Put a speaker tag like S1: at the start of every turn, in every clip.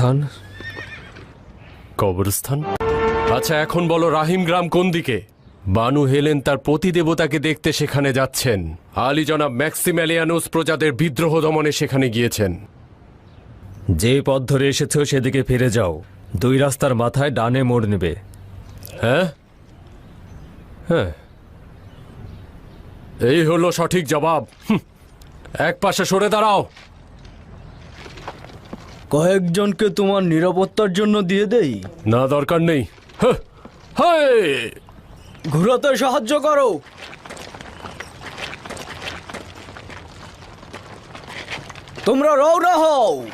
S1: কবরস্থান? কবরস্থান? আচ্ছা এখন বলো রাহিম গ্রাম কোন দিকে? বানু হেলেন তার পতিদেবতাকে দেখতে সেখানে যাচ্ছেন। আলী জনাব ম্যাক্সিম্যালিয়ানুস প্রজাদের বিদ্রোহ দমনে সেখানে গিয়েছেন।
S2: যে পথ ধরে এসেছ সেদিকে ফিরে যাও। দুই রাস্তার মাথায় ডানে মোড় নেবে।
S1: হ্যাঁ? হ্যাঁ। এই হলো সঠিক জবাব। এক পাশে সরে দাঁড়াও।
S3: কয়েকজনকে তোমার নিরাপত্তার জন্য দিয়ে দেই?
S1: না দরকার নেই। ঘুরাতে হায়!
S3: ঘোরাতে সাহায্য করো। তোমরা রওনা হও।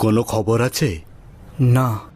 S4: কোনো খবর আছে?
S3: না।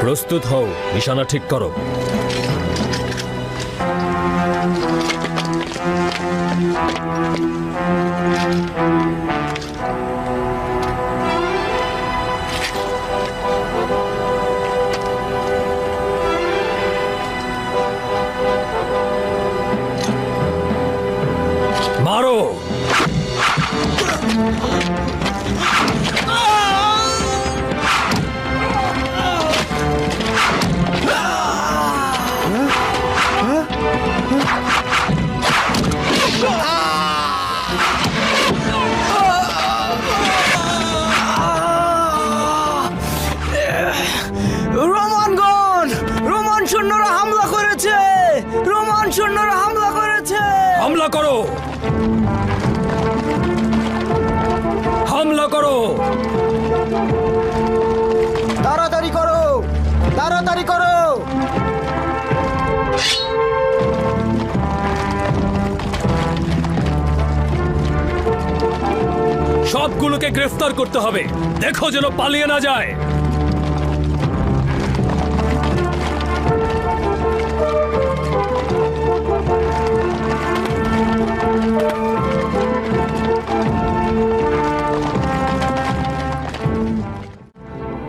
S2: প্রস্তুত প্রস্তুত হও নিশানা ঠিক করো। সবগুলোকে গ্রেফতার করতে হবে। দেখো যেন পালিয়ে না যায়।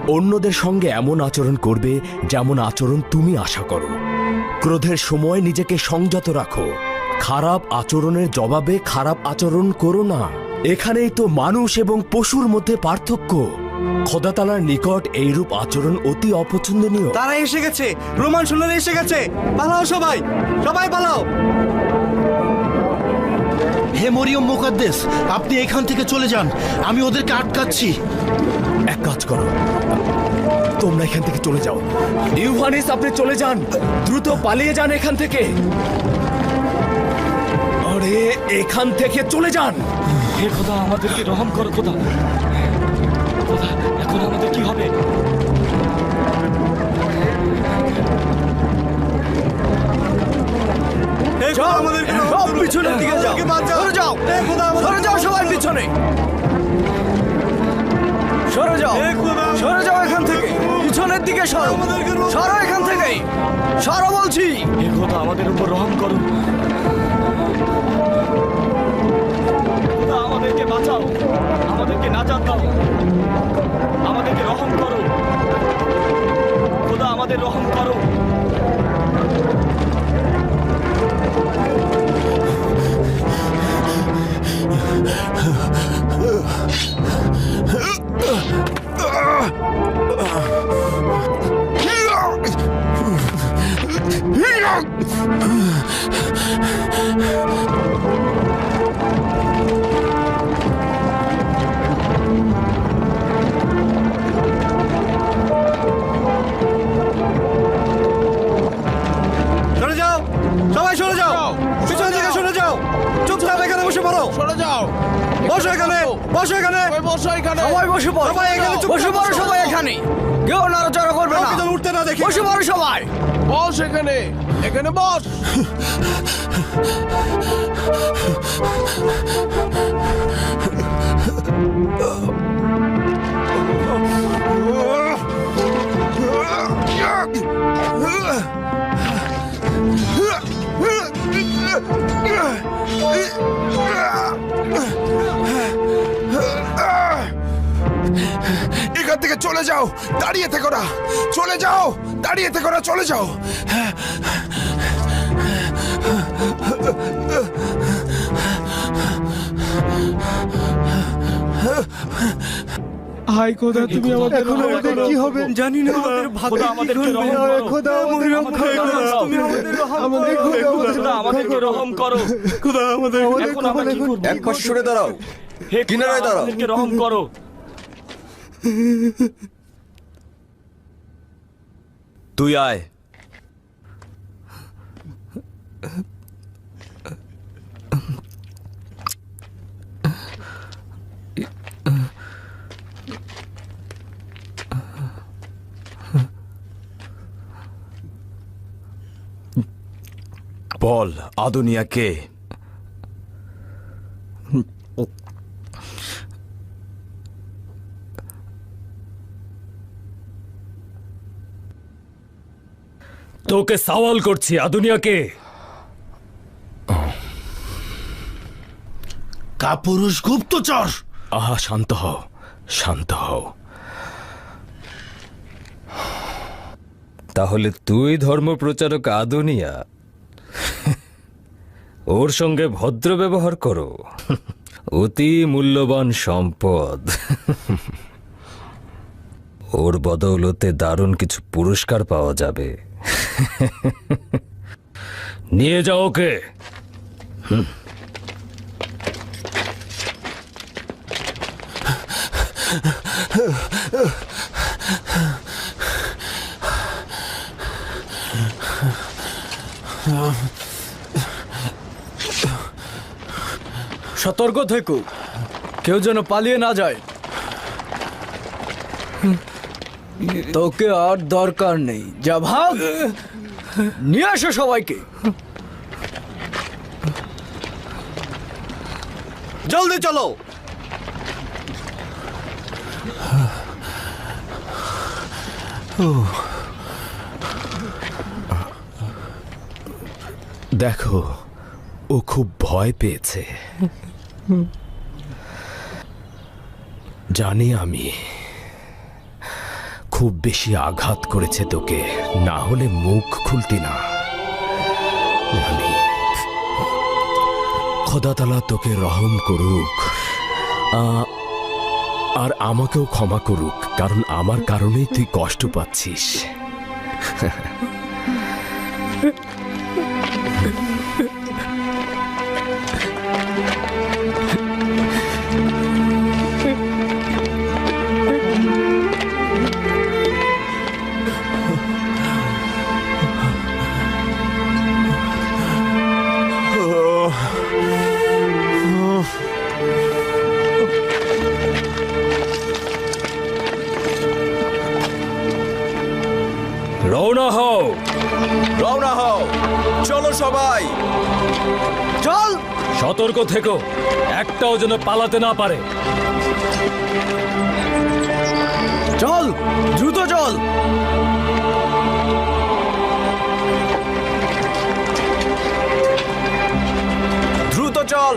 S5: অন্যদের সঙ্গে এমন আচরণ করবে যেমন আচরণ তুমি আশা করো। ক্রোধের সময় নিজেকে সংযত রাখো। খারাপ আচরণের জবাবে খারাপ আচরণ করো না। এখানেই তো মানুষ এবং পশুর মধ্যে পার্থক্য। খোদাতালার নিকট এইরূপ আচরণ অতি অপছন্দনীয়।
S4: তারা এসে গেছে। রোমান সৈন্যরা এসে গেছে। পালাও সবাই। সবাই পালাও।
S6: হে মরিয়ম মোকাদ্দেস আপনি এখান থেকে চলে যান। আমি ওদেরকে আটকাচ্ছি।
S5: এক কাজ করো। তোমরা এখান থেকে চলে যাও। ইউভানিস আপনি চলে যান। দ্রুত পালিয়ে যান এখান থেকে। আরে এখান থেকে চলে যান।
S3: হে খোদা আমাদেরকে রহম করো খোদা। খোদা আমাদের
S4: রহম
S3: করো
S4: সরে সরে যাও। বসো এখানে বসো এখানে।
S7: বসো এখানে।
S3: সবাই বসে পড়ো।
S4: সবাই এখানে
S3: বসে পড়ো। সবাই এখানে। কেউ নড়াচড়া করবে না।
S4: কাউকে উঠতে না দেখি।
S3: বসে পড়ো সবাই।
S7: বস এখানে। এখানে বস।
S8: এখান থেকে চলে যাও দাঁড়িয়ে থেকো না চলে যাও দাঁড়িয়ে থেকো না চলে যাও
S7: হাই খোদা তুমি আমাদের
S4: এখন আমাদের কি হবে জানি না আমাদের ভাগ্য
S3: করো।
S4: খোদা আমাদের রক্ষা করো। তুমি আমাদের রহম করো।
S3: খোদা আমাদেরকে রহম করো।
S4: খোদা আমাদের
S3: এখন আমরা কি করব
S9: এক পাশ সরে দাঁড়াও।
S3: হে
S9: কিনারায় দাঁড়াও।
S3: আমাদেরকে রহম করো।
S9: তুই আয়। বল আদুনিয়া কে?
S2: তোকে সওয়াল করছি আদুনিয়াকে
S6: কাপুরুষ গুপ্তচর!
S5: আহা শান্ত হও শান্ত হও।
S2: তাহলে তুই ধর্মপ্রচারক আদুনিয়া? ওর সঙ্গে ভদ্র ব্যবহার করো। অতি মূল্যবান সম্পদ। ওর বদৌলতে দারুণ কিছু পুরস্কার পাওয়া যাবে। নিয়ে যাও ওকে।
S3: সতর্ক থেকো। কেউ যেন পালিয়ে না যায়। তোকে আর দরকার নেই। যা ভাগ নিয়ে আসো সবাইকে।
S4: জলদি চলো।
S5: দেখো ও খুব ভয় পেয়েছে। জানি আমি খুব বেশি আঘাত করেছে তোকে, না হলে মুখ খুলতি না। খোদাতালা তোকে রহম করুক। আর আমাকেও ক্ষমা করুক, কারণ আমার কারণেই তুই কষ্ট পাচ্ছিস।
S9: সবাই।
S3: চল।
S2: সতর্ক থেকো একটাও যেন পালাতে না পারে।
S3: চল দ্রুত চল।
S9: দ্রুত চল।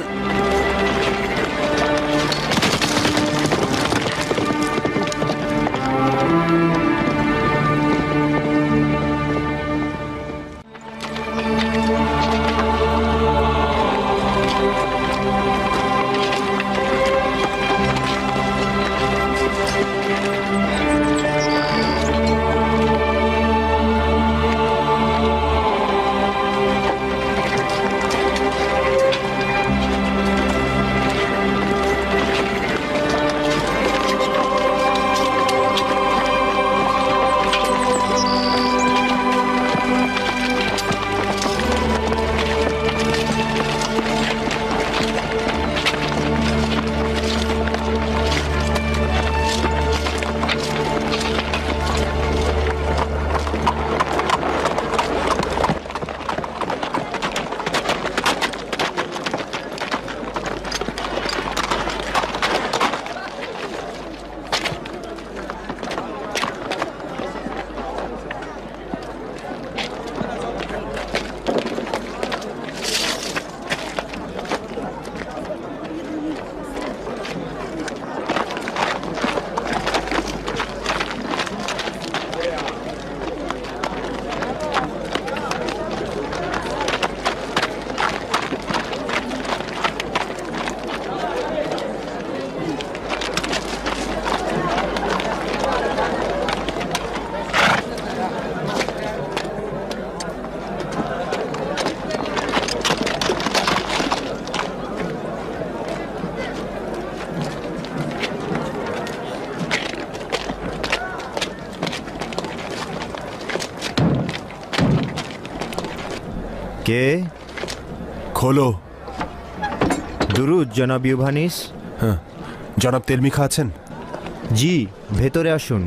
S10: কে
S6: খোলো
S10: দুরুদ জনাব ইউভানিস।
S6: জনাব তেলমিখা আছেন?
S10: জি ভেতরে আসুন।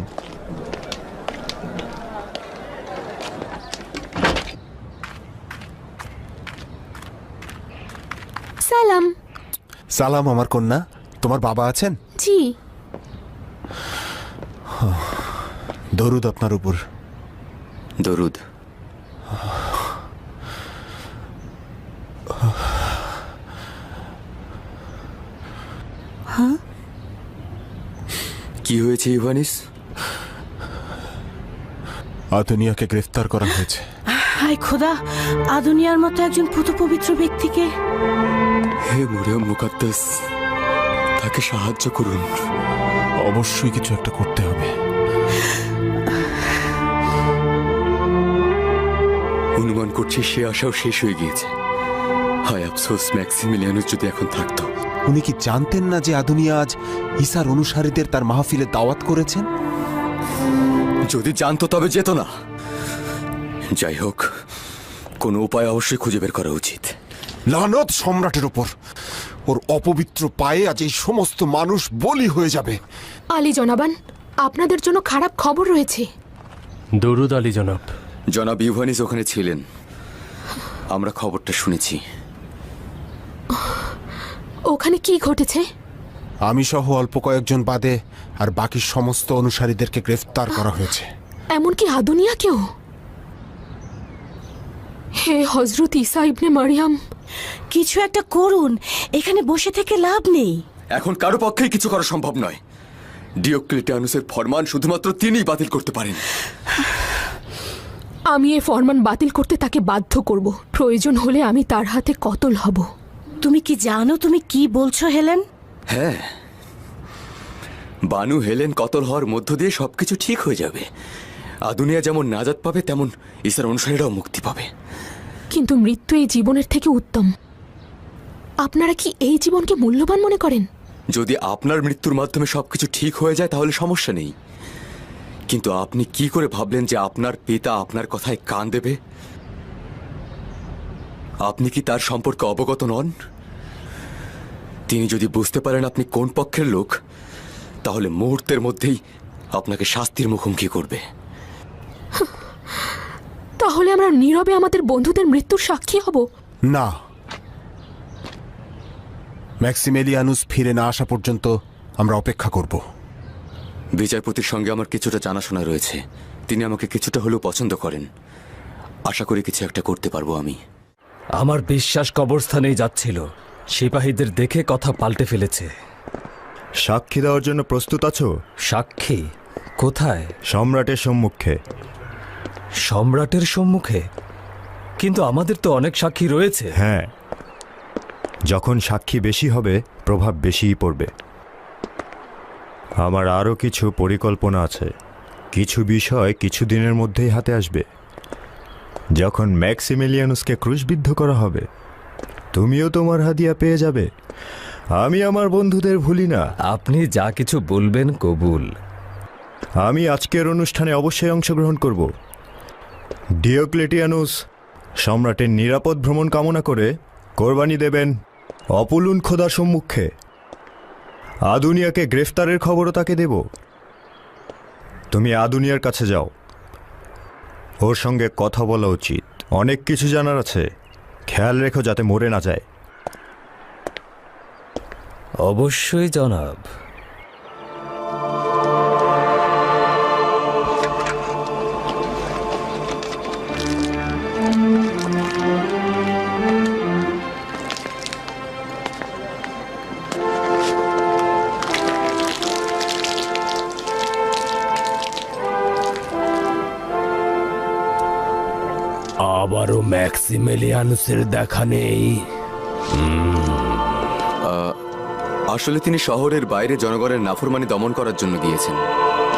S11: সালাম।
S6: সালাম আমার কন্যা। তোমার বাবা আছেন?
S11: জি।
S6: দরুদ আপনার উপর।
S9: দরুদ। কি হয়েছে ইভানিস?
S6: আদুনিয়াকে গ্রেফতার করা হয়েছে।
S11: হায় খোদা আদুনিয়ার মতো একজন পুত পবিত্র ব্যক্তিকে?
S9: হে মুরিয়াম মুকাদ্দাস তাকে সাহায্য করুন।
S6: অবশ্যই কিছু একটা করতে হবে।
S9: অনুমান করছি সে আশাও শেষ হয়ে গিয়েছে। হায় আফসোস ম্যাক্সিমিলিয়ানুস যদি এখন থাকতো।
S6: উনি কি জানতেন না যে আদুনিয়া আজ ঈশার অনুসারীদের তার মাহফিলে দাওয়াত করেছেন?
S9: যদি জানতো তবে যেত না। যাই হোক কোনো উপায় অবশ্যই খুঁজে বের করা উচিত।
S8: লানত সম্রাটের ওপর। ওর অপবিত্র পায়ে আজ এই সমস্ত মানুষ বলি হয়ে যাবে।
S11: আলী জনাবান আপনাদের জন্য খারাপ খবর রয়েছে।
S1: দরুদ আলী জনাব।
S9: জনাব ইউভানিস ওখানে ছিলেন। আমরা খবরটা শুনেছি।
S11: ওখানে কি ঘটেছে?
S6: আমি সহ অল্প কয়েকজন বাদে আর বাকি সমস্ত অনুসারীদেরকে গ্রেফতার করা হয়েছে।
S11: এমনকি আদুনিয়াকেও? হে হজরত ইসা ইবনে মারিয়াম কিছু একটা করুন এখানে বসে থেকে লাভ নেই।
S9: এখন কারও পক্ষেই কিছু করা সম্ভব নয়। ডিওক্লিটিয়ানুসের ফরমান শুধুমাত্র তিনিই বাতিল করতে পারেন।
S11: আমি এ ফরমান বাতিল করতে তাকে বাধ্য করব। প্রয়োজন হলে আমি তার হাতে কতল হব। তুমি কি জানো তুমি কি বলছো হেলেন?
S9: হ্যাঁ। বানু হেলেন কতল হওয়ার মধ্য দিয়ে সবকিছু ঠিক হয়ে যাবে। আদুনিয়া যেমন নাজাত পাবে তেমন ইসার অনুসারীরাও মুক্তি পাবে।
S11: কিন্তু মৃত্যু এই জীবনের থেকে উত্তম। আপনারা কি এই জীবনকে মূল্যবান মনে করেন?
S9: যদি আপনার মৃত্যুর মাধ্যমে সবকিছু ঠিক হয়ে যায় তাহলে সমস্যা নেই। কিন্তু আপনি কি করে ভাবলেন যে আপনার পিতা আপনার কথায় কান দেবে? আপনি কি তার সম্পর্কে অবগত নন? তিনি যদি বুঝতে পারেন আপনি কোন পক্ষের লোক তাহলে মুহূর্তের মধ্যেই আপনাকে শাস্তির মুখোমুখি করবে।
S11: তাহলে আমরা নীরবে আমাদের বন্ধুদের মৃত্যুর সাক্ষী হব?
S6: না। ম্যাক্সিমেলিয়ানুস ফিরে না আসা পর্যন্ত আমরা অপেক্ষা করব।
S9: বিচারপতির সঙ্গে আমার কিছুটা জানাশোনা রয়েছে। তিনি আমাকে কিছুটা হলেও পছন্দ করেন। আশা করি কিছু একটা করতে পারব আমি।
S2: আমার বিশ্বাস কবরস্থানেই যাচ্ছিল। সিপাহীদের দেখে কথা পাল্টে ফেলেছে।
S10: সাক্ষী দেওয়ার জন্য প্রস্তুত আছো?
S2: সাক্ষী? কোথায়?
S10: সম্রাটের সম্মুখে।
S2: সম্রাটের সম্মুখে? কিন্তু আমাদের তো অনেক সাক্ষী রয়েছে।
S10: হ্যাঁ। যখন সাক্ষী বেশি হবে প্রভাব বেশিই পড়বে। আমার আরও কিছু পরিকল্পনা আছে। কিছু বিষয় কিছু দিনের মধ্যেই হাতে আসবে। যখন ম্যাক্সিমিলিয়ানুসকে ক্রুশবিদ্ধ করা হবে তুমিও তোমার হাদিয়া পেয়ে যাবে। আমি আমার বন্ধুদের ভুলি না।
S2: আপনি যা কিছু বলবেন কবুল।
S10: আমি আজকের অনুষ্ঠানে অবশ্যই অংশগ্রহণ করব। ডিওক্লেটিয়ানুস সম্রাটের নিরাপদ ভ্রমণ কামনা করে কোরবানি দেবেন অপুলুন খোদার সম্মুখে। আদুনিয়াকে গ্রেফতারের খবরও তাকে দেব। তুমি আদুনিয়ার কাছে যাও। ওর সঙ্গে কথা বলা উচিত। অনেক কিছু জানার আছে। খেয়াল রেখো যাতে মরে না যায়।
S2: অবশ্যই জনাব।
S5: ম্যাক্সিমেলিয়ানুসের দেখা নেই।
S9: আসলে তিনি শহরের বাইরে জনগণের নাফরমানি দমন করার জন্য গিয়েছেন।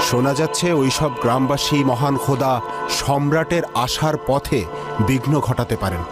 S6: শোনা যাচ্ছে ওইসব গ্রামবাসী মহান খোদা সম্রাটের আসার পথে বিঘ্ন ঘটাতে পারেন।